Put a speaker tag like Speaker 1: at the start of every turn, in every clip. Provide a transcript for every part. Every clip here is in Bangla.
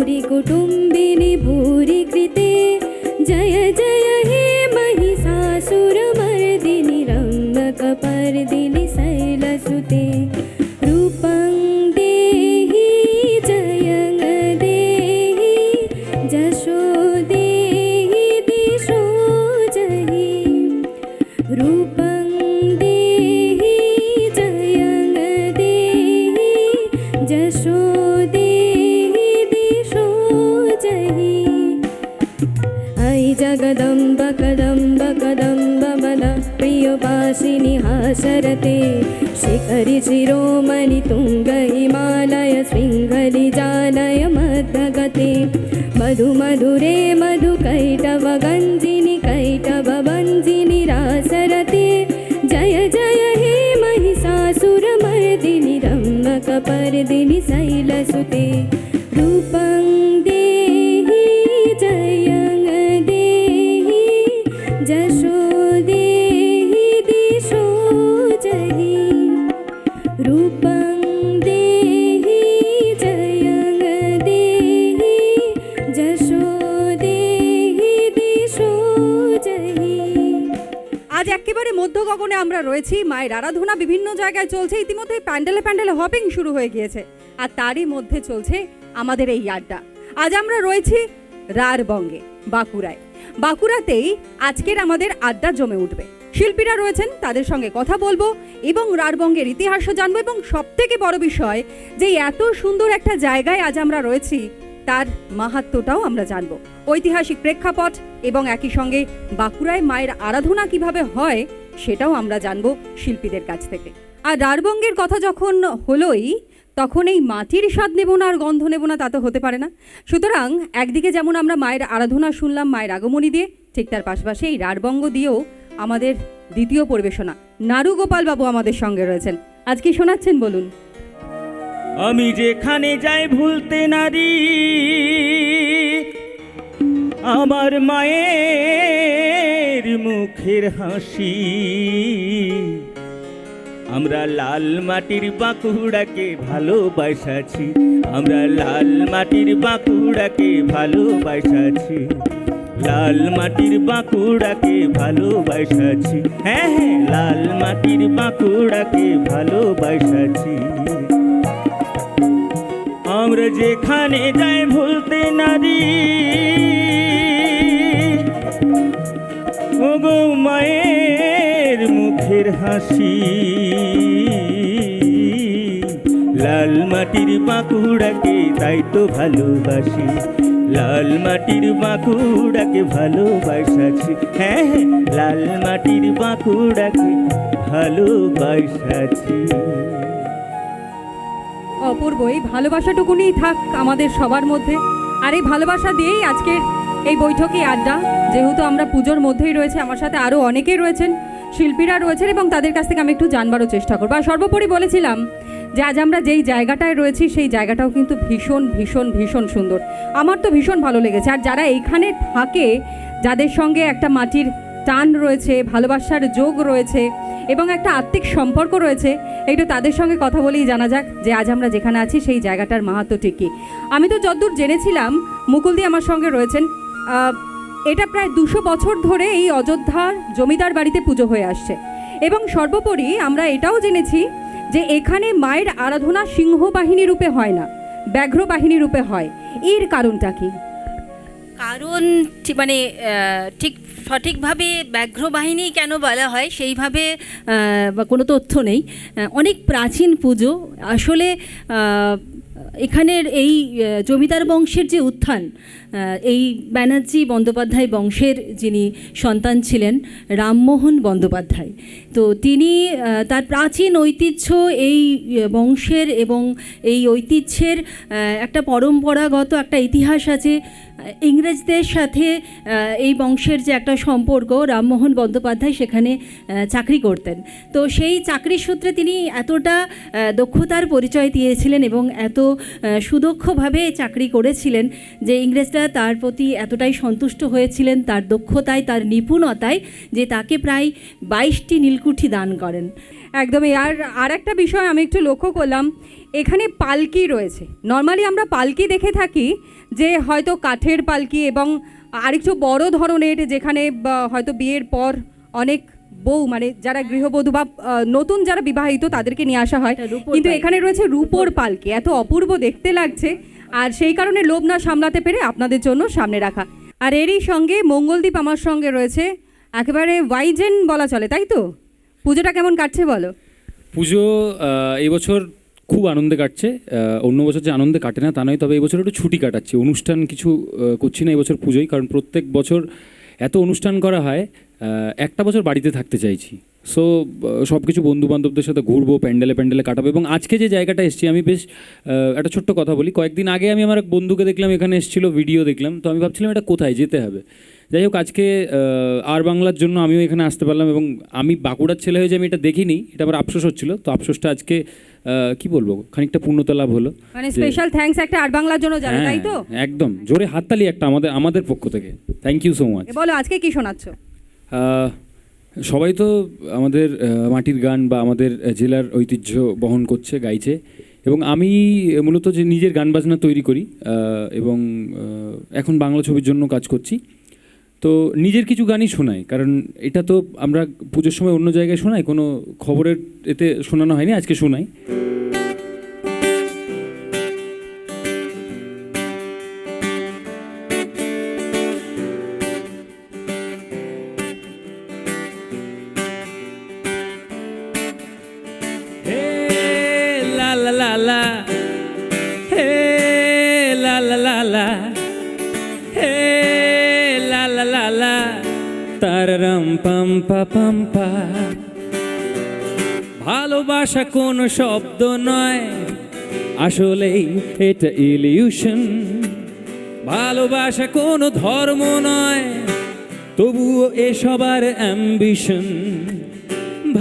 Speaker 1: గురి కుటుంబ मधु मधुरे मधु कैटव गञ्जिनी कैटवजिनीसरते जय जय हे महिषासुरमर्दिनि रम्भकपर्दिनि शैलसुते। रूपं
Speaker 2: दे আমরা রয়েছি, মায়ের আরাধনা বিভিন্ন জায়গায় চলছে, ইতিমধ্যে প্যান্ডেলে প্যান্ডেলে হপিং শুরু হয়ে গিয়েছে আর তারই মধ্যে চলছে আমাদের এই আড্ডা। আজ আমরা রয়েছি রারবঙ্গে, বাঁকুড়ায়। বাঁকুড়াতেই আজকের আমাদের আড্ডা জমে উঠবে। শিল্পীরা রয়েছেন, তাদের সঙ্গে কথা বলব এবং রারবঙ্গের ইতিহাসও জানব এবং সব থেকে বড় বিষয় যে এত সুন্দর একটা জায়গায় আজ আমরা রয়েছি, তার মাহাত্ম্যটাও আমরা জানব। ঐতিহাসিক প্রেক্ষাপট এবং একই সঙ্গে বাঁকুড়ায় মায়ের আরাধনা কীভাবে হয় সেটাও আমরা জানব শিল্পীদের কাছ থেকে। আর রারবঙ্গের কথা যখন হলোই, তখন এই মাটির স্বাদ নেব না আর গন্ধ নেব না তা তো হতে পারে না। সুতরাং একদিকে যেমন আমরা মায়ের আরাধনা শুনলাম মায়ের আগমনী দিয়ে, ঠিক তার পাশাপাশি এই রারবঙ্গ দিয়েও আমাদের দ্বিতীয় পরিবেশনা নারু গোপাল বাবু আমাদের সঙ্গে রয়েছেন। আজ কি শোনাচ্ছেন বলুন?
Speaker 3: আমি যেখানে যাই ভুলতে নারী, আমার মায়ের মুখের হাসি। আমরা লাল মাটির বাঁকুড়াকে ভালোবাসাছি আমরা লাল মাটির বাঁকুড়াকে ভালোবাসাছি লাল মাটির বাঁকুড়াকে ভালোবাসাছি হ্যাঁ হ্যাঁ লাল মাটির বাঁকুড়াকে ভালোবাসাছি আমরা যেখানে যাই ভুলতে নারী ওগো মায়ের মুখের হাসি। লাল মাটির বাঁকুড়াকে তাই তো ভালোবাসি। লাল মাটির বাঁকুড়াকে ভালোবাসাছি হ্যাঁ হ্যাঁ লাল মাটির বাঁকুড়াকে ভালোবাসাছি
Speaker 2: অপূর্ব, এই ভালোবাসাটুকুনি থাক আমাদের সবার মধ্যে। আর এই ভালোবাসা দিয়েই আজকের এই বৈঠকে আড্ডা, যেহেতু আমরা পুজোর মধ্যেই রয়েছে, আমার সাথে আরও অনেকেই রয়েছেন, শিল্পীরা রয়েছেন এবং তাদের কাছ থেকে আমি একটু জানবারও চেষ্টা করব। আর সর্বোপরি বলেছিলাম যে আজ আমরা যেই জায়গাটায় রয়েছি, সেই জায়গাটাও কিন্তু ভীষণ ভীষণ ভীষণ সুন্দর। আমার তো ভীষণ ভালো লেগেছে। আর যারা এইখানে থাকে, যাদের সঙ্গে একটা মাটির টান রয়েছে, ভালোবাসার যোগ রয়েছে এবং একটা আত্মিক সম্পর্ক রয়েছে, একটু তাদের সঙ্গে কথা বলেই জানা যাক যে আজ আমরা যেখানে আছি, সেই জায়গাটার মাহাত্ম ঠিকই আমি তো যতদূর জেনেছিলাম মুকুলদি আমার সঙ্গে রয়েছেন। এটা প্রায় দুশো বছর ধরে এই অযোধ্যার জমিদার বাড়িতে পুজো হয়ে আসছে। এবং সর্বোপরি আমরা এটাও জেনেছি যে এখানে মায়ের আরাধনা সিংহ বাহিনী রূপে হয় না, ব্যাঘ্র বাহিনী রূপে হয়। এর কারণটা কি?
Speaker 4: কারণ মানে ঠিক সঠিকভাবে ব্যাঘ্র বাহিনী কেন বলা হয় সেইভাবে কোনো তথ্য নেই। অনেক প্রাচীন পুজো। আসলে এখানের এই জমিদার বংশের যে উত্থান এই ব্যানার্জি বন্দ্যোপাধ্যায় বংশের যিনি সন্তান ছিলেন, রামমোহন বন্দ্যোপাধ্যায়। তো তিনি তার প্রাচীন ঐতিহ্য এই বংশের এবং এই ঐতিহ্যের একটা পরম্পরাগত একটা ইতিহাস আছে ইংরেজদের সাথে এই বংশের যে একটা সম্পর্ক, রামমোহন বন্দ্যোপাধ্যায় সেখানে চাকরি করতেন। তো সেই চাকরির সূত্রে তিনি এতটা দক্ষতার পরিচয় দিয়েছিলেন এবং এত সুদক্ষভাবে চাকরি করেছিলেন যে ইংরেজরা তার প্রতি এতটাই সন্তুষ্ট হয়েছিলেন, তার দক্ষতায়, তার নিপুণতায় যে তাকে প্রায় বাইশটি নীলকুঠি দান করেন।
Speaker 2: একদমই। আর আর একটা বিষয় আমি একটু লক্ষ্য করলাম এখানে পালকি রয়েছে। নর্মালি আমরা পালকি দেখে থাকি যে হয়তো কাঠের পালকি এবং আরেকটু বড় ধরনের যেখানে হয়তো বিয়ের পর অনেক বউ মানে যারা গৃহবধূ বা নতুন যারা বিবাহিত তাদেরকে নিয়ে আসা হয়। কিন্তু এখানে রয়েছে রূপোর পালকি। এত অপূর্ব দেখতে লাগছে। আর সেই কারণে লোভ না সামলাতে পেরে আপনাদের জন্য সামনে রাখা। আর এরই সঙ্গে মঙ্গলদীপ আমার সঙ্গে রয়েছে একেবারে ওয়াইজেন বলা চলে তাই তো? পুজোটা কেমন কাটছে বলো?
Speaker 5: পুজো আহ, এই বছর খুব আনন্দে কাটছে। অন্য বছর যে আনন্দে কাটে না, তা নয়, তবে এই বছর একটু ছুটি কাটাচ্ছি। অনুষ্ঠান কিছু করছি না এবছর বছর পুজোয়, কারণ প্রত্যেক বছর এত অনুষ্ঠান করা হয় একটা বছর বাড়িতে থাকতে চাইছি। সো সব কিছু বন্ধু বান্ধবদের সাথে ঘুরবো, প্যান্ডেলে প্যান্ডেলে কাটাবো, এবং আজকে যে জায়গাটা এসেছি, আমি বেশ একটা ছোট্ট কথা বলি। কয়েকদিন আগে আমি আমার এক বন্ধুকে দেখলাম, এখানে এসেছিল, ভিডিও দেখলাম। তো আমি ভাবছিলাম এটা কোথায় যেতে হবে? যাই হোক আজকে আর বাংলার জন্য আমিও এখানে আসতে পারলাম এবং আমি বাঁকুড়ার ছেলে হয়ে যে আমি এটা দেখিনি এটা আমার আফসোস হচ্ছিল। তো আফসোসটা আজকে কি বলব খানিকটা পূর্ণতা লাভ হলো।
Speaker 2: মানে স্পেশাল থ্যাঙ্কস একটা আর বাংলার জন্য জানো তাই তো?
Speaker 5: হ্যাঁ, একদম। জোরে হাততালি একটা আমাদের আমাদের পক্ষ থেকে। থ্যাংক ইউ সো মাচ
Speaker 2: বলো আজকে কি শোনাচ্ছ?
Speaker 5: সবাই তো আমাদের মাটির গান বা আমাদের জেলার ঐতিহ্য বহন করছে গাইছে। এবং আমি মূলত যে নিজের গান বাজনা তৈরি করি এবং এখন বাংলা ছবির জন্য কাজ করছি। তো নিজের কিছু গানই শোনাই কারণ এটা তো আমরা পুজোর সময় অন্য জায়গায় শোনাই, কোনো খবরের এতে শোনানো হয়নি, আজকে শোনাই। ভালোবাসা কোন শব্দ নয়। আসলেই এটা ইলিউশন ভালোবাসা কোনো ধর্ম নয়। তবুও এ সবার অ্যাম্বিশন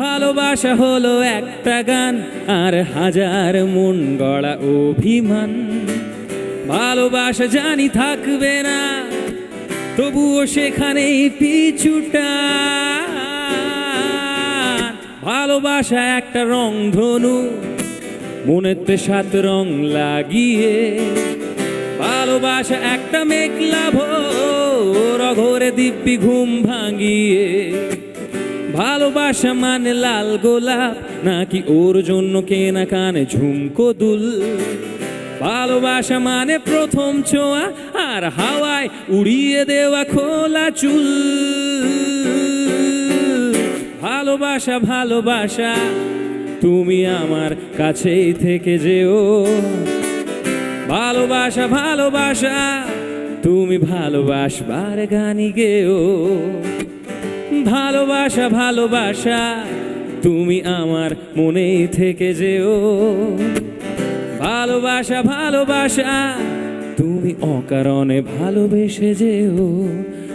Speaker 5: ভালোবাসা হলো একটা গান আর হাজার মন গড়া অভিমান। ভালোবাসা জানি থাকবে না, তবুও সেখানেই পিছুটা। ভালোবাসা একটা রং ধনু মনেতে সাত রং লাগিয়ে। ভালোবাসা একটা মেঘলা ভোর, অঘরে দিব্যি ঘুম ভাঙিয়ে। ভালোবাসা মানে লাল গোলাপ, নাকি ওর জন্য কেনা কানে ঝুমকো দুল? ভালোবাসা মানে প্রথম ছোঁয়া, আর হাওয়ায় উড়িয়ে দেওয়া খোলা চুল। ভালোবাসা ভালোবাসা, তুমি আমার কাছেই থেকে যেও। ভালোবাসা ভালোবাসা, তুমি ভালোবাসবার গানি গেও। ভালোবাসা ভালোবাসা, তুমি আমার মনে থেকে যেও। ভালোবাসা ভালোবাসা, তুমি অকারণে ভালোবেসে যেও।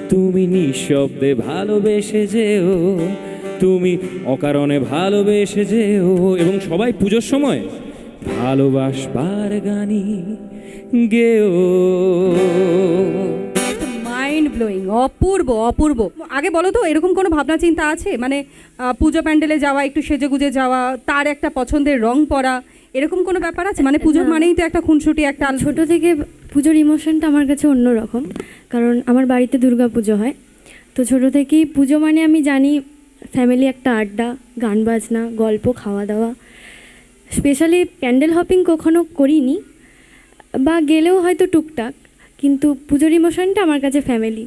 Speaker 5: তুমি নিঃশব্দে ভালোবেসে যেও। তুমি অকারণে ভালোবেসে যে যেও এবং সবাই পুজোর সময় ভালোবাসবার গানি গেও।
Speaker 2: মাইন্ড ব্লোয়িং অপূর্ব অপূর্ব। আগে বলো তো এরকম কোনো ভাবনা চিন্তা আছে? মানে পুজো প্যান্ডেলে যাওয়া একটু সেজে গুজে যাওয়া তার একটা পছন্দের রং পরা এরকম কোনো ব্যাপার আছে? মানে পুজোর মানেই তো একটা খুনসুটি একটা আল-
Speaker 1: ছোট থেকে পুজোর ইমোশনটা আমার কাছে অন্যরকম। কারণ আমার বাড়িতে দুর্গা পুজো হয়। তো ছোট থেকেই পুজো মানে আমি জানি ফ্যামিলি একটা আড্ডা, গান বাজনা, গল্প খাওয়া দাওয়া স্পেশালি প্যান্ডেল হপিং কখনো করিনি, বা গেলেও হয়তো টুকটাক, কিন্তু পুজোর ইমোশনটা আমার কাছে ফ্যামিলি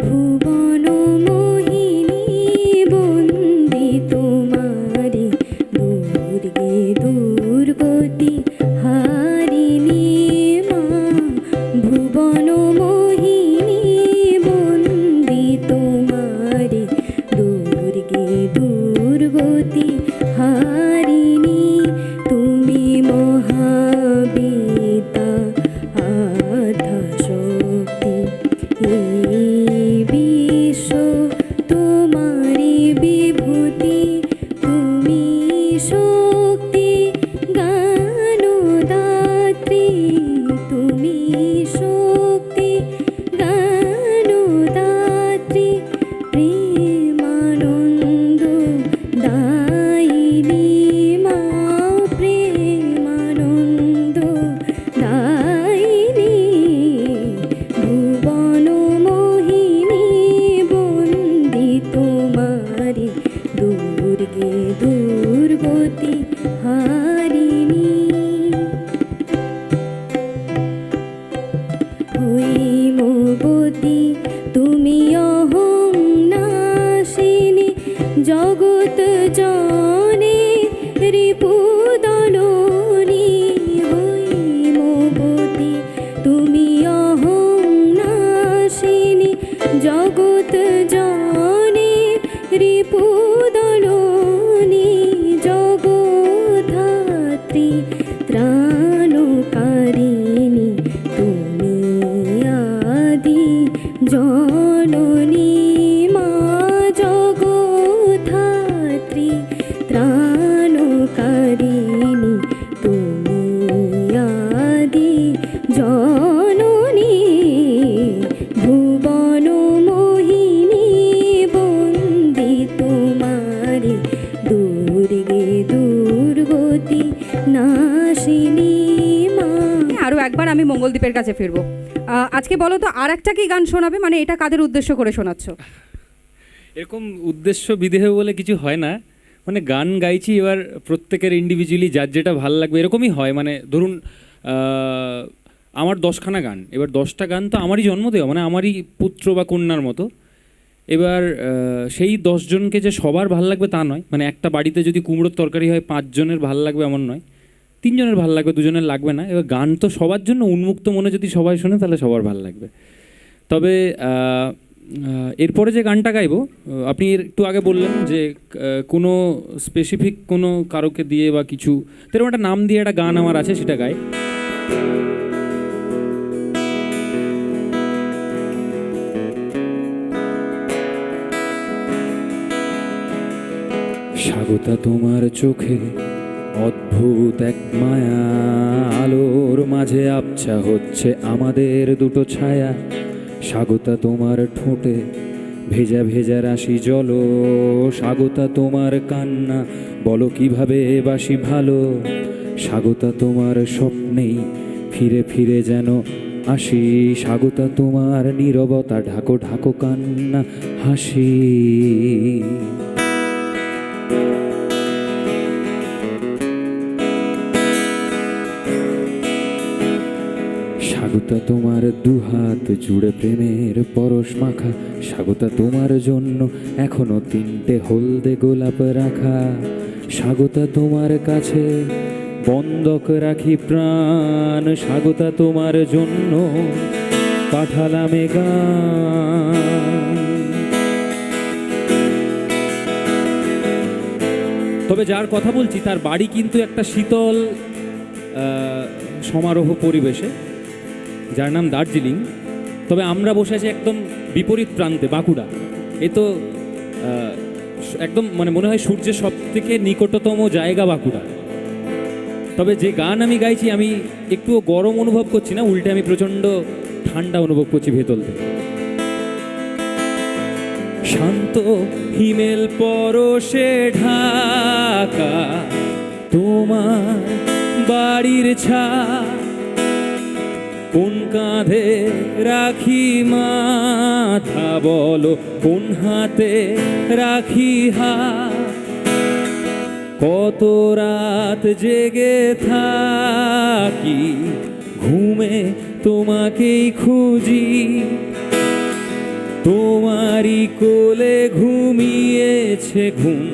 Speaker 1: ভুবন
Speaker 2: The. কাছে ফিরবো। আজকে বলো তো আর একটা কি গান শোনাবে? মানে এটা কাদের উদ্দেশ্য করে শোনাচ্ছ?
Speaker 5: এরকম উদ্দেশ্য বিদেহ বলে কিছু হয় না। মানে গান গাইছি এবার প্রত্যেকের ইন্ডিভিজুয়ালি যার যেটা ভালো লাগবে, এরকমই হয়। মানে ধরুন আমার দশখানা গান। এবার দশটা গান তো আমারই জন্ম দেওয়া মানে আমারই পুত্র বা কন্যার মতো। এবার সেই দশজনকে যে সবার ভালো লাগবে তা নয়। মানে একটা বাড়িতে যদি কুমড়োর তরকারি হয়, পাঁচজনের ভালো লাগবে এমন নয়। তিনজনের ভালো লাগবে, দুজনের লাগবে না। এবার গান তো সবার জন্য উন্মুক্ত মনে যদি সবাই শোনে, তাহলে সবার ভালো লাগবে। তবে এরপরে যে গানটা গাইবো আপনি একটু আগে বললেন যে কোনো স্পেসিফিক কোনো কারোকে দিয়ে বা কিছু, তেরকম একটা নাম দিয়ে একটা গান আমার আছে, সেটা গাই। স্বাগতা তোমার চোখে অদ্ভুত এক মায়া, আলোর মাঝে আবছা হচ্ছে আমাদের দুটো ছায়া। স্বাগতা তোমার ঠোঁটে, ভেজা ভেজা রাশি জল। স্বাগতা তোমার কান্না, বলো কীভাবে বাসি ভালো। স্বাগতা তোমার স্বপ্নেই ফিরে ফিরে যেন আসি। স্বাগতা তোমার নীরবতা, ঢাকো ঢাকো কান্না, হাসি। স্বাগতা তোমার দুহাত জুড়ে প্রেমের পরশ মাখা। স্বাগতা তোমার জন্য এখনও তিনটে হলদে গোলাপ রাখা। স্বাগতা তোমার কাছে বন্ধক রাখি প্রাণ। স্বাগতা তোমার জন্য পাঠালামে গান। তবে যার কথা বলছি, তার বাড়ি কিন্তু একটা শীতল সমারোহ পরিবেশে। যার নাম দার্জিলিং, তবে আমরা বসে আছি একদম বিপরীত প্রান্তে, বাঁকুড়া। এ তো একদম মানে মনে হয় সূর্যের সব থেকে নিকটতম জায়গা বাঁকুড়া। তবে যে গান আমি গাইছি, আমি একটুও গরম অনুভব করছি না, উল্টে আমি প্রচণ্ড ঠান্ডা অনুভব করছি ভেতর থেকে। শান্ত হিমেল পরশে ঢাকা, তোমার বাড়ির ছা কোন কাঁধে রাখি মাথা বলো, কোন হাতে রাখি হাত? কত রাত জেগে থাকি, ঘুমে তোমাকেই খুঁজি। তোমারই কোলে ঘুমিয়েছে ঘুম,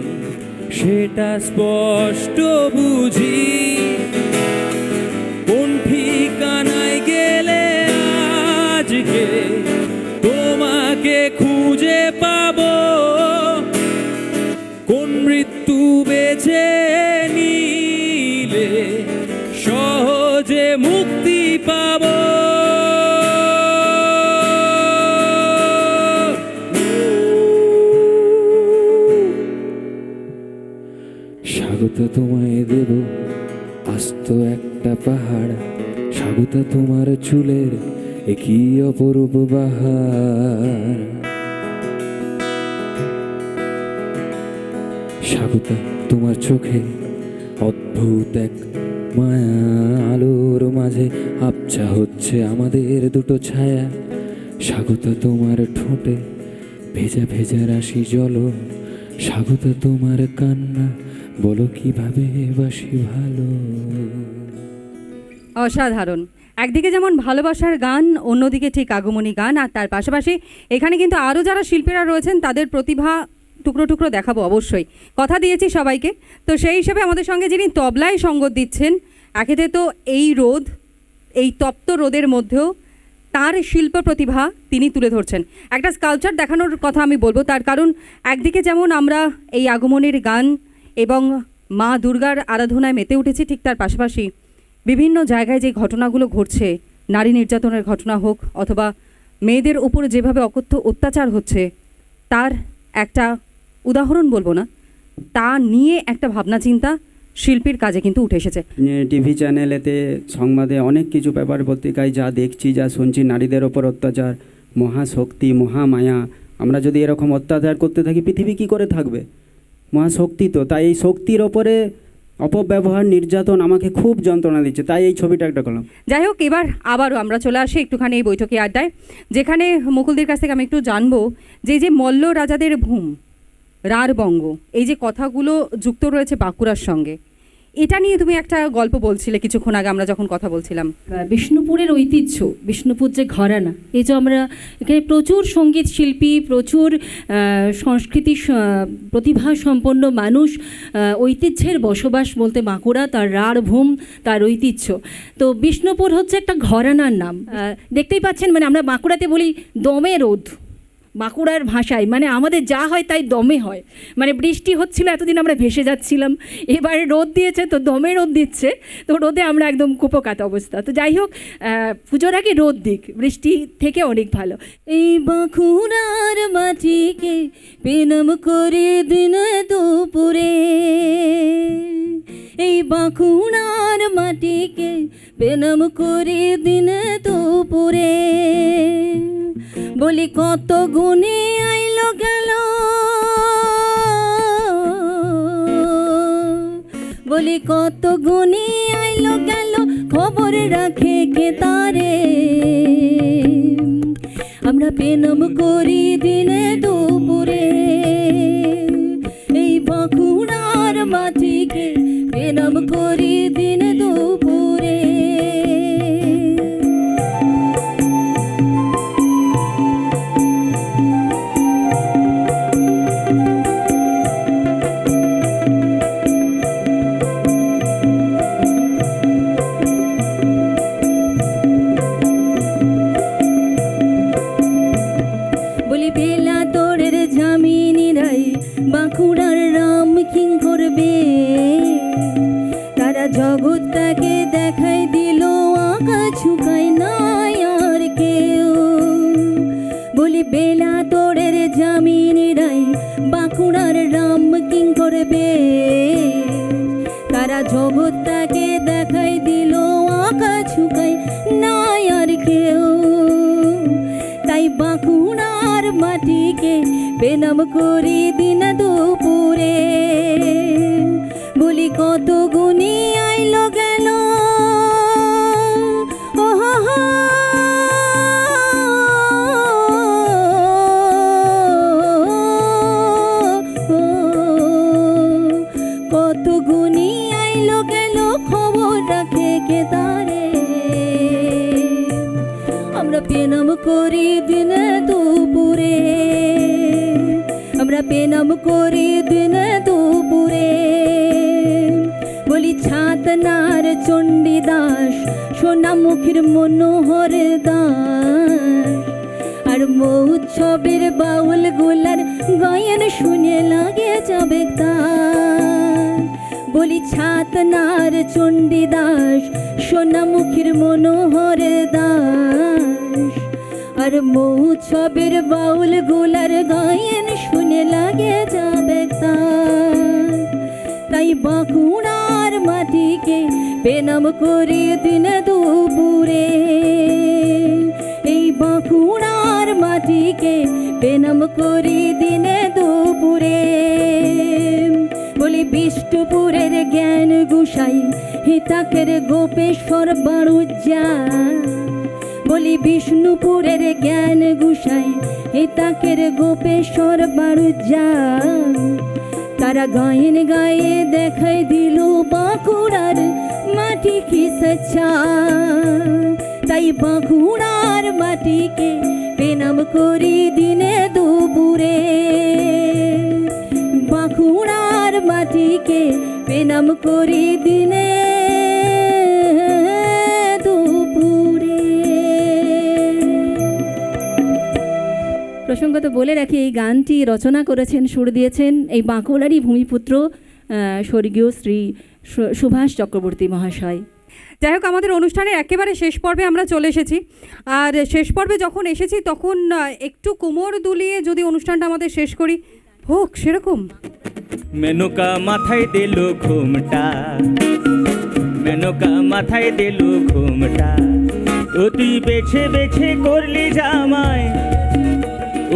Speaker 5: সেটা স্পষ্ট বুঝি। আজকে তোমাকে খুঁজে পাব। কোন মৃত্যু বেছে নিলে সহজে মুক্তি পাব? স্বাগত তোমায় দেব, আস্ত একটা পাহাড়। স্বাগত তোমার চুলের একই অপরূপ বাহার? স্বাগত তোমার চোখে অদ্ভুত এক মায়া, আলোর মাঝে আবছা হচ্ছে আমাদের দুটো ছায়া। স্বাগত তোমার ঠোঁটে ভেজা ভেজা রাশি জল। স্বাগত তোমার কান্না, বলো কীভাবে বাসি ভালো?
Speaker 2: অসাধারণ। একদিকে যেমন ভালোবাসার গান, অন্যদিকে ঠিক আগমনী গান, আর তার পাশাপাশি এখানে কিন্তু আরও যারা শিল্পীরা রয়েছেন, তাদের প্রতিভা টুকরো টুকরো দেখাবো অবশ্যই। কথা দিয়েছি সবাইকে। তো সেই হিসেবে আমাদের সঙ্গে যিনি তবলায় সঙ্গত দিচ্ছেন, একেতে তো এই রোদ, এই তপ্ত রোদের মধ্যেও তার শিল্প প্রতিভা তিনি তুলে ধরছেন। একটা স্কালচার দেখানোর কথা আমি বলব, তার কারণ একদিকে যেমন আমরা এই আগমনের গান এবং মা দুর্গার আরাধনায় মেতে উঠেছি, ঠিক তার পাশাপাশি বিভিন্ন জায়গায় যে ঘটনাগুলো ঘটছে, নারী নির্যাতনের ঘটনা হোক অথবা মেয়েদের উপর যেভাবে অকথ্য অত্যাচার হচ্ছে, তার একটা উদাহরণ বলব না, তা নিয়ে একটা ভাবনা চিন্তা শিল্পীর কাজে কিন্তু উঠে এসেছে।
Speaker 6: টিভি চ্যানেলেতে, সংবাদে অনেক কিছু পেপার পত্রিকায় যা দেখছি, যা শুনছি, নারীদের ওপর অত্যাচার, মহাশক্তি, মহামায়া, আমরা যদি এরকম অত্যাচার করতে থাকি, পৃথিবী কি করে থাকবে? মহাশক্তি তো, তাই এই শক্তির ওপরে অপব্যবহার, নির্যাতন আমাকে খুব যন্ত্রণা দিচ্ছে, তাই এই ছবিটা একটা করলাম।
Speaker 2: যাই হোক, এবার আবারও আমরা চলে আসি একটুখানি এই বৈঠকে আড্ডায়, যেখানে মুকুলদের কাছ থেকে আমি একটু জানব যে যে মল্ল রাজাদের ভূম, রারবঙ্গ, এই যে কথাগুলো যুক্ত রয়েছে বাঁকুড়ার সঙ্গে এটা নিয়ে তুমি একটা গল্প বলছিলে কিছুক্ষণ আগে, আমরা যখন কথা বলছিলাম।
Speaker 4: বিষ্ণুপুরের ঐতিহ্য, বিষ্ণুপুর যে ঘরানা, এই যে আমরা এখানে প্রচুর সংগীত শিল্পী, প্রচুর সংস্কৃতি প্রতিভা সম্পন্ন মানুষ ঐতিহ্যের বসবাস বলতে বাঁকুড়া, তার রাঢ় ভূম তার ঐতিহ্য। তো বিষ্ণুপুর হচ্ছে একটা ঘরানার নাম। দেখতেই পাচ্ছেন মানে আমরা বাঁকুড়াতে বলি দমে রোদ বাঁকুড়ার ভাষায় মানে আমাদের যা হয় তাই দমে হয়। মানে বৃষ্টি হচ্ছিল, এতদিন আমরা ভেসে যাচ্ছিলাম। এবারে রোদ দিয়েছে, তো দমে রোদ দিচ্ছে। তো রোদে আমরা একদম কুপকাত অবস্থা। তো যাই হোক পুজোর আগে রোদ দিক, বৃষ্টি থেকে অনেক ভালো। এই বাঁকুড়ার মাটিকে পেনম করে দিন দুপুরে। এই বাঁকুড়ার মাটিকে পেনম করে দিন দুপুরে। বলি কত গুণে আইলো গেল। বলি কত গুণে আইলো গেল, খবর রাখে কে তারে? আমরা পেনম করি দিনে দুপুরে। করবে তারা জগৎটাকে দেখাই দিল আঁকা ছুকাই নাই আর কেউ। তাই বাঁকুড়ার মাটিকে বেনাম করি দিন দুপুরে করি দিনে দুপুরে। আমরা পেনাম করি দিনে দুপুরে। বলি ছাতনার চণ্ডীদাস সোনা মুখের মনোহর দাস। আর মৌৎসবের বাউলগুলার গায়ন শুনে লাগে যাবে তার। বলি ছাতনার চণ্ডীদাস সোনামুখীর মনোহর দাস। আর মৌছবের বাউল গোলার গায়েন শুনে লাগে যাবে তাই বাঁকুড়ার মাটিকে বেনাম করে দিন দুপুরে। এই বাঁকুড়ার মাটিকে বেনাম করে দিনে দুপুরে। বলি বিষ্ণুপুরের জ্ঞান গুসাই, হিতাকের গোপেশ্বর বাড়ুজ্জা বলি বিষ্ণুপুরের জ্ঞান গুসাই হিতাকের গোপেশ্বর বাড়ুজ্জা তারা গায়েন গায়ে দেখাই দিল বাঁকুড়ার মাটি কি সচ্ছা তাই বাঁকুড়ার মাটিকে পেনাম করি দিনে দুপুরে। বাঁকুড়ার মাটিকে পেনাম করি দিনে প্রসঙ্গত বলে রাখি এই গানটি রচনা করেছেন সুর দিয়েছেন এই বাঁকুড়ারই ভূমিপুত্র স্বর্গীয় শ্রী সুভাষ চক্রবর্তী মহাশয়।
Speaker 2: যাই হোক আমাদের অনুষ্ঠানের একেবারে শেষ পর্বে আমরা চলে এসেছি। আর শেষ পর্বে যখন এসেছি তখন একটু কোমর দুলিয়ে যদি অনুষ্ঠানটা আমাদের শেষ করি হোক সেরকম।
Speaker 3: মেনকা মাথায় দিল ঘুমটা মেনকা মাথায় দিল ঘুমটা। তুই বেছে বেছে করলি জামাই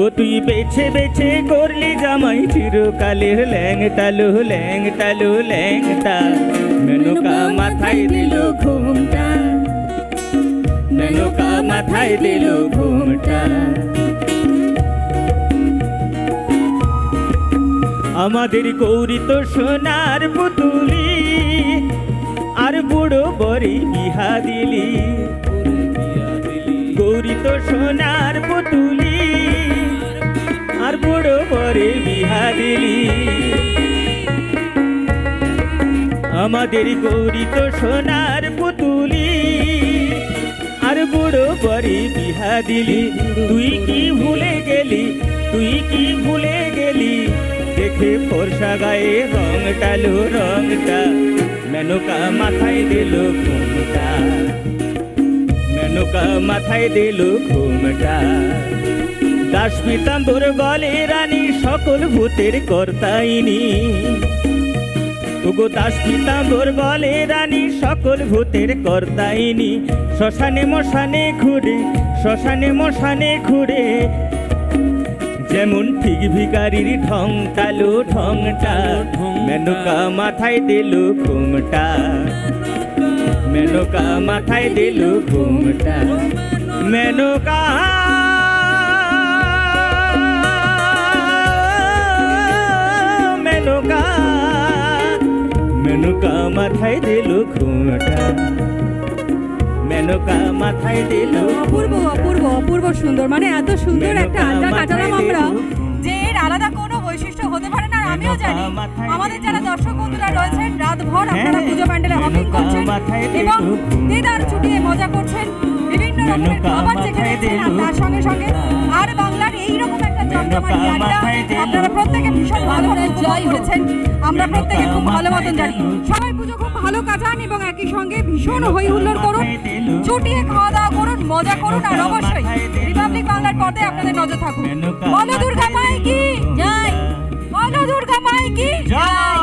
Speaker 3: ও তুই বেছে বেছে করলি জামাই চিরকালের ল্যাংটালু ল্যাংটালু ল্যাংটা মেনকা মাথায় দিল
Speaker 4: ঘুমটা।
Speaker 3: মেনকা মাথায় দিল ঘুমটা। আমাদের গৌরী তো সোনার পুতুলি আর বুড়ো বরি বিহা দিলি। গৌরী তো সোনার পুতুলি বরি বিহা দিলি আমাদের গৌরী তো সোনার পুতুলি। আর বুড়ো বরি বিহা দিলি তুই কি ভুলে গেলি, তুই কি ভুলে গেলি? দেখে ফর্সা গায়ে রংটালো রংটা, মেনকা মাথায় দিল ঘুমটা। মেনকা মাথায় দিল ঘুমটা। দাস পিতাম্বর বলে, রানী সকল ভূতের কর্তাইনি ওগো দাস পিতাম্বর বলে, রানী সকল ভূতের কর্তাইনি শ্মশানে মশানে ঘুরে, শ্মশানে মশানে ঘুরে। যেমন ঠিক ভিকারির ঢং টালো ঢংটা, মেনকা মাথায় দিল ঘুমটা। মেনকা মাথায় দিল ঘুমটা। মেনকা মেনকা মেনকা মাথায় দিল ঘুমটা মেনকা মাথায় দিল
Speaker 2: অপূর্ব অপূর্ব অপূর্ব সুন্দর মানে এত সুন্দর একটা আড্ডা কাটালাম আমরা যে এর আলাদা কোনো বৈশিষ্ট্য হতে পারে না আর আমিও জানি। আমাদের যারা দর্শক বন্ধুরা রয়েছেন রাতভর আপনারা
Speaker 3: হ্যাঁ,
Speaker 2: পুজো প্যান্ডেলে হপিং করছেন এবং দিদার ছুটিয়ে মজা করছেন বিভিন্ন রকমের খাবার চেখে। তার সঙ্গে সঙ্গে আর আপনারা প্রত্যেকে ভীষণ ভালোভাবে জয় করেছেন আমরা প্রত্যেকে খুব ভালো মতন জানি। সবাই পুজো খুব ভালো কাটান এবং একই সঙ্গে ভীষণ হই হুল্লোড় করুন। চুটিয়ে খাওয়া দাওয়া করুন মজা করুন আর অবশ্যই। রিপাবলিক বাংলার পর্দায় আপনাদের নজর থাকুন। বলো দুর্গা মাই কি?
Speaker 3: জয়।
Speaker 2: বলো দুর্গা মাই কি?
Speaker 3: জয়।